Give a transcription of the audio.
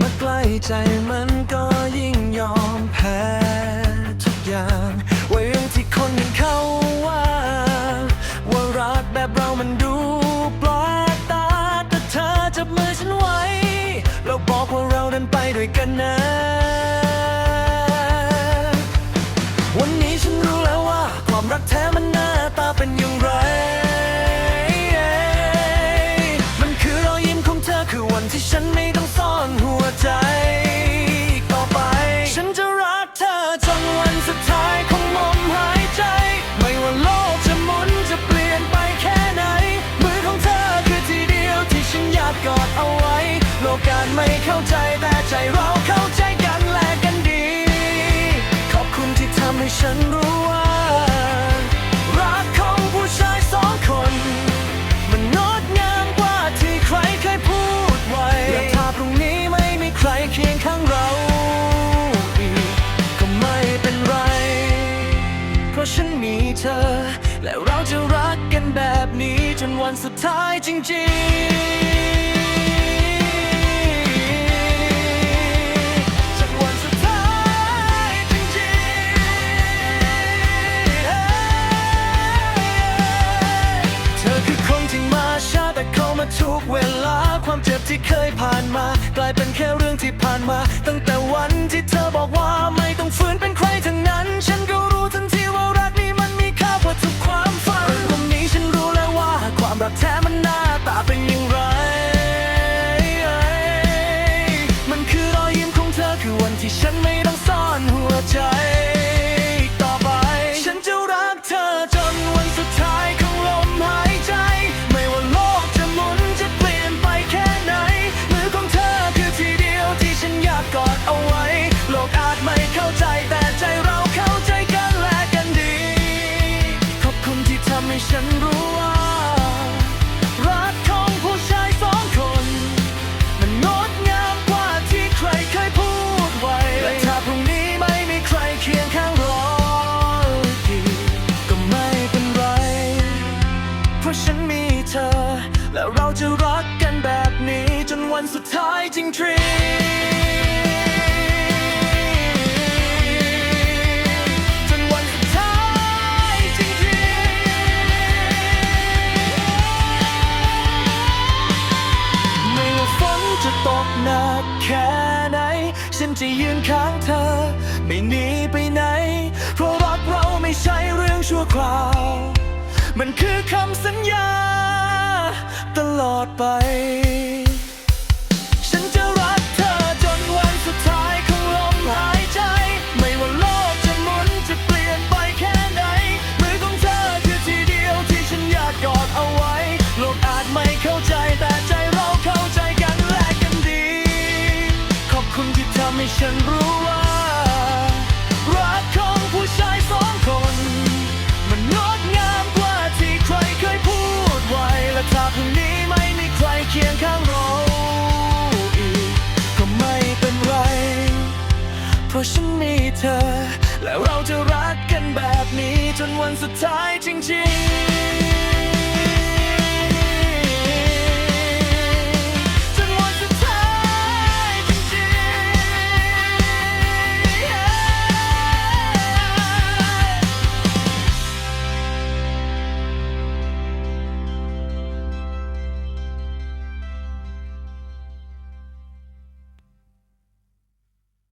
มาใกล้ใจมันก็ยิ่งยอมแพ้ทุกอย่างว่าเรื่องที่คนอื่นเขาว่า ว่ารักแบบเรามันดูปลาตาแต่เธอจับมือฉันไว้แล้วบอกว่าเราเดินไปด้วยกันนะ โลกการไม่เข้าใจแต่ใจเราเข้าใจกันและกันดี ขอบคุณที่ทำให้ฉันรู้ว่า รักของผู้ชายสองคน มันงดงามกว่าที่ใครเคยพูดไว้และถ้าพรุ่งนี้ไม่มีใครเคียงข้างเราอีกก็ไม่เป็นไร เพราะฉันมีเธอ และเราจะรักกันแบบนี้จนวันสุดท้ายจริงๆ ทุกเวลาความเจ็บที่เคยผ่านมา กลายเป็นแค่เรื่องที่ผ่านมา ตั้งแต่วันที่เธอบอกว่าไม่ต้องฝืนเป็นใครทั้งนั้น ฉันก็รู้ทันทีว่ารักนี้มันมีค่ากว่าทุกความฝันวันนี้ฉันรู้แล้วว่าความรักแท้มันหน้าตาเป็นยังไร และเราจะรักกันแบบนี้จนวันสุดท้ายจริงทรีจนวันสุดท้ายจริงทรีไม่ว่าฝนจะตกหนักแค่ไหน ฉันจะยืนข้างเธอ ไม่หนีไปไหน เพราะรักเราไม่ใช่เรื่องชั่วคราว มันคือคำสัญญา อดไป ธอแล